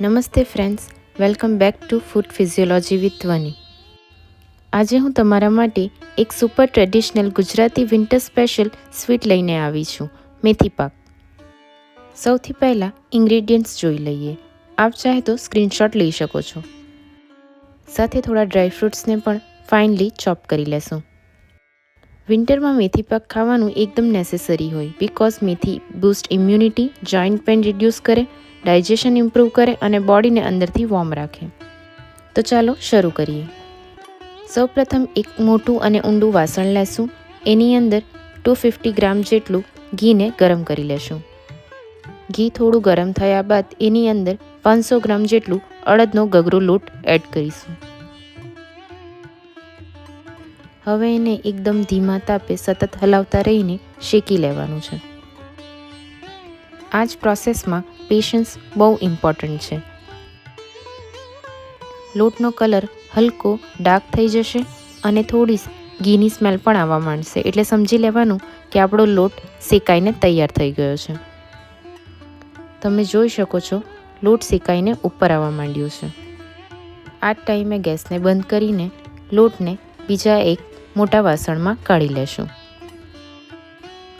નમસ્તે friends welcome back to food physiology with Vani આજે હું તમારા માટે એક super traditional Gujarati winter special sweet લઈને આવી છું, મેથી પાક. સૌથી પહેલાં ઇન્ગ્રેડિયન્ટ્સ જોઈ લઈએ. આપ ચાહે તો સ્ક્રીનશોટ લઈ શકો છો. સાથે થોડા ડ્રાય ફ્રૂટ્સને પણ ફાઇનલી ચોપ કરી લેશું. વિન્ટરમાં મેથી પાક ખાવાનું એકદમ નેસેસરી હોય because methi boost immunity joint pain reduce કરે ડાયજેશન ઇમ્પ્રૂવ કરે અને બોડીને અંદરથી વોર્મ રાખે. તો ચાલો શરૂ કરીએ. સૌપ્રથમ એક મોટું અને ઊંડું વાસણ લેશું. એની અંદર ટુ ફિફ્ટી ગ્રામ જેટલું ઘીને ગરમ કરી લેશું. ઘી થોડું ગરમ થયા બાદ એની અંદર પાંચસો ગ્રામ જેટલું અડદનો ગગરો લોટ એડ કરીશું. હવે એને એકદમ ધીમા તાપે સતત હલાવતા રહીને શેકી લેવાનું છે. આ જ પ્રોસેસમાં પેશન્સ બહુ ઇમ્પોર્ટન્ટ છે. લોટનો કલર હલકો, ડાર્ક થઈ જશે અને થોડી ઘીની સ્મેલ પણ આવવા માંડશે. એટલે સમજી લેવાનું કે આપણો લોટ શેકાઈને તૈયાર થઈ ગયો છે. તમે જોઈ શકો છો, લોટ શેકાઈને ઉપર આવવા માંડ્યું છે. આ ટાઈમે ગેસને બંધ કરીને લોટને બીજા એક મોટા વાસણમાં કાઢી લેશું.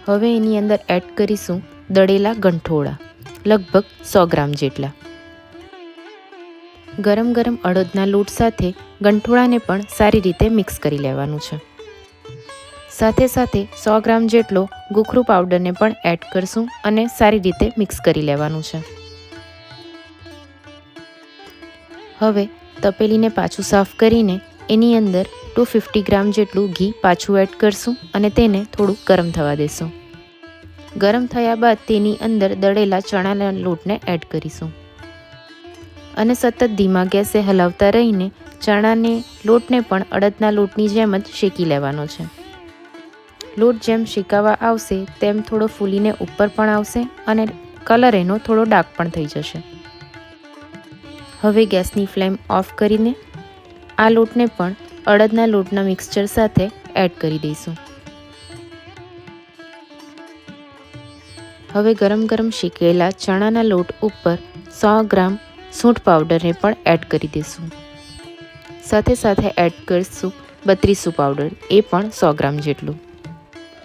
હવે એની અંદર એડ કરીશું દળેલા ગંઠોળા. લગભગ સો ગ્રામ જેટલા. ગરમ ગરમ અડદના લોટ સાથે ગંઠોળાને પણ સારી રીતે મિક્સ કરી લેવાનું છે. સાથે સાથે સો ગ્રામ જેટલો ગુખરું પાવડરને પણ એડ કરશું અને સારી રીતે મિક્સ કરી લેવાનું છે. હવે તપેલીને પાછું સાફ કરીને એની અંદર ટુ ફિફ્ટી ગ્રામ જેટલું ઘી પાછું એડ કરશું અને તેને થોડું ગરમ થવા દેશું. ગરમ થયા બાદ તેની અંદર દળેલા ચણાના લોટને એડ કરીશું. અને સતત ધીમા ગેસે હલાવતા રહીને ચણાને, લોટને પણ અડદના લોટની જેમ જ શેકી લેવાનો છે. લોટ જેમ શેકાવા આવશે, તેમ થોડો ફૂલીને ઉપર પણ આવશે અને કલર એનો થોડો ડાર્ક પણ થઈ જશે. હવે ગેસની ફ્લેમ ઓફ કરીને આ લોટને પણ અડદના લોટના મિક્સચર સાથે એડ કરી દઈશું. હવે ગરમ ગરમ શેકેલા ચણાના લોટ ઉપર સો ગ્રામ સૂંઠ પાવડરને પણ એડ કરી દઈશું સાથે સાથે એડ કરીશું બત્રીસું પાવડર, એ પણ સો ગ્રામ જેટલું.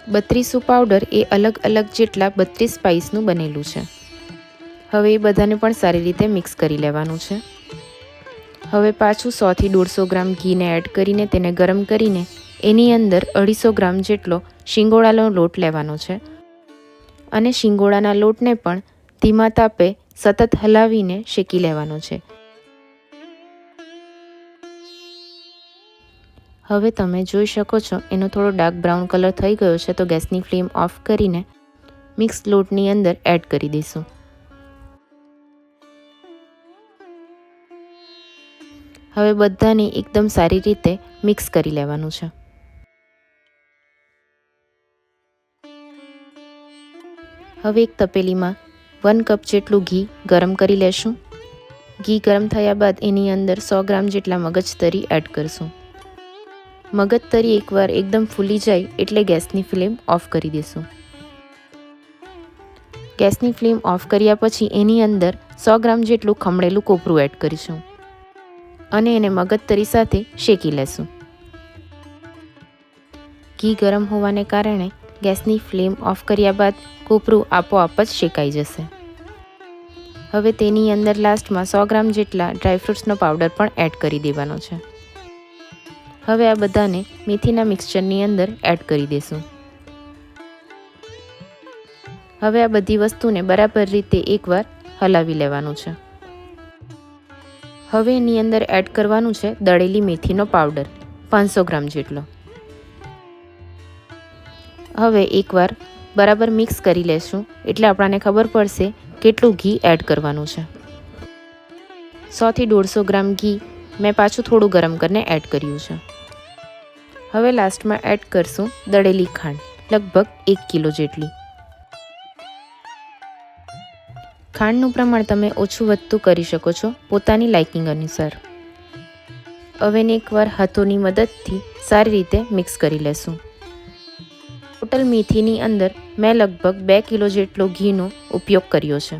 બત્રીસું પાવડર એ અલગ અલગ જેટલા બત્રીસ સ્પાઇસનું બનેલું છે. હવે એ બધાને પણ સારી રીતે મિક્સ કરી લેવાનું છે. હવે પાછું સોથી દોઢસો ગ્રામ ઘીને એડ કરીને તેને ગરમ કરીને એની અંદર અઢીસો ગ્રામ જેટલો શિંગોડાનો લોટ લેવાનો છે. અને શિંગોડાના લોટને પણ ધીમા તાપે સતત હલાવીને શેકી લેવાનો છે. હવે તમે જોઈ શકો છો, એનો થોડો ડાર્ક બ્રાઉન કલર થઈ ગયો છે, તો ગેસની ફ્લેમ ઓફ કરીને મિક્સ લોટની અંદર એડ કરી દઈશું. હવે બધાને એકદમ સારી રીતે મિક્સ કરી લેવાનું છે. હવે એક તપેલીમાં વન કપ જેટલું ઘી ગરમ કરી લેશું. ઘી ગરમ થયા બાદ એની અંદર સો ગ્રામ જેટલા મગજ તરી એડ કરશું. મગજતરી એકવાર એકદમ ફૂલી જાય એટલે ગેસની ફ્લેમ ઓફ કરી દેશું. ગેસની ફ્લેમ ઓફ કર્યા પછી એની અંદર સો ગ્રામ જેટલું ખમણેલું કોપરું એડ કરીશું. અને એને મગજ તરી સાથે શેકી લેશું. ઘી ગરમ હોવાને કારણે ગેસની ફ્લેમ ઓફ કર્યા બાદ કોપરું આપોઆપ જ શેકાઈ જશે. હવે તેની અંદર લાસ્ટમાં સો ગ્રામ જેટલા ડ્રાયફ્રૂટ્સનો પાવડર પણ એડ કરી દેવાનો છે. હવે આ બધાને મેથીના મિક્સચરની અંદર એડ કરી દેશું. હવે આ બધી વસ્તુને બરાબર રીતે એકવાર હલાવી લેવાનું છે. હવે એની અંદર એડ કરવાનું છે દળેલી મેથીનો પાવડર, પાંચસો ગ્રામ જેટલો. હવે એકવાર બરાબર મિક્સ કરી લેશું. એટલે આપણને ખબર પડશે કેટલું ઘી એડ કરવાનું છે. સોથી દોઢસો ગ્રામ ઘી મેં પાછું થોડું ગરમ કરીને એડ કર્યું છે. હવે લાસ્ટમાં એડ કરશું દળેલી ખાંડ, લગભગ એક કિલો જેટલી. ખાંડનું પ્રમાણ તમે ઓછું વધતું કરી શકો છો પોતાની લાઇકિંગ અનુસાર. હવેને એકવાર હાથોની મદદથી સારી રીતે મિક્સ કરી લેશું. ટોટલ મેથીની અંદર મેં લગભગ બે કિલો જેટલો ઘીનો ઉપયોગ કર્યો છે.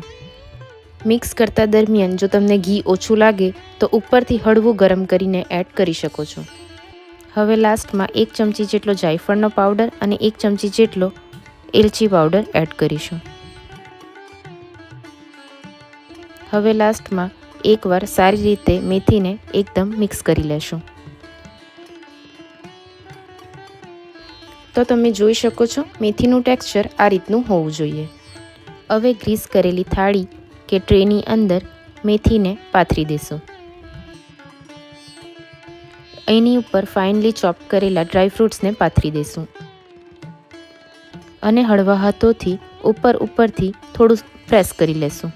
મિક્સ કરતા દરમિયાન જો તમને ઘી ઓછું લાગે, તો ઉપરથી હળવું ગરમ કરીને એડ કરી શકો છો. હવે લાસ્ટમાં એક ચમચી જેટલો જાયફળનો પાવડર અને એક ચમચી જેટલો એલચી પાવડર એડ કરીશું. હવે લાસ્ટમાં એકવાર સારી રીતે મેથીને એકદમ મિક્સ કરી લેશું. તો તમે જોઈ શકો છો, મેથીનું ટેક્સચર આ રીતનું હોવું જોઈએ. હવે ગ્રીસ કરેલી થાળી કે ટ્રેની અંદર મેથીને પાથરી દેશું. એની ઉપર ફાઇનલી ચોપ કરેલા ડ્રાયફ્રૂટ્સને પાથરી દેશું. અને હળવા હાથોથી ઉપર ઉપરથી થોડું પ્રેસ કરી લેશું.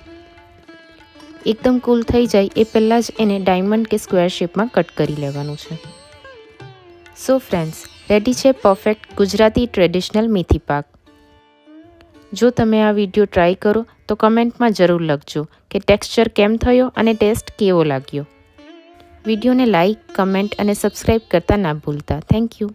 એકદમ કૂલ થઈ જાય એ પહેલાં જ એને ડાયમંડ કે સ્ક્વેર શેપમાં કટ કરી લેવાનું છે. સો ફ્રેન્ડ્સ રેડી છે પરફેક્ટ ગુજરાતી ટ્રેડિશનલ મેથી પાક. જો તમે આ વીડિયો ટ્રાય કરો, તો કમેન્ટમાં જરૂર લખજો કે ટેક્સચર કેમ થયો અને ટેસ્ટ કેવો લાગ્યો. વિડીયોને લાઇક કમેન્ટ અને સબસ્ક્રાઈબ કરતા ના ભૂલતા. Thank you.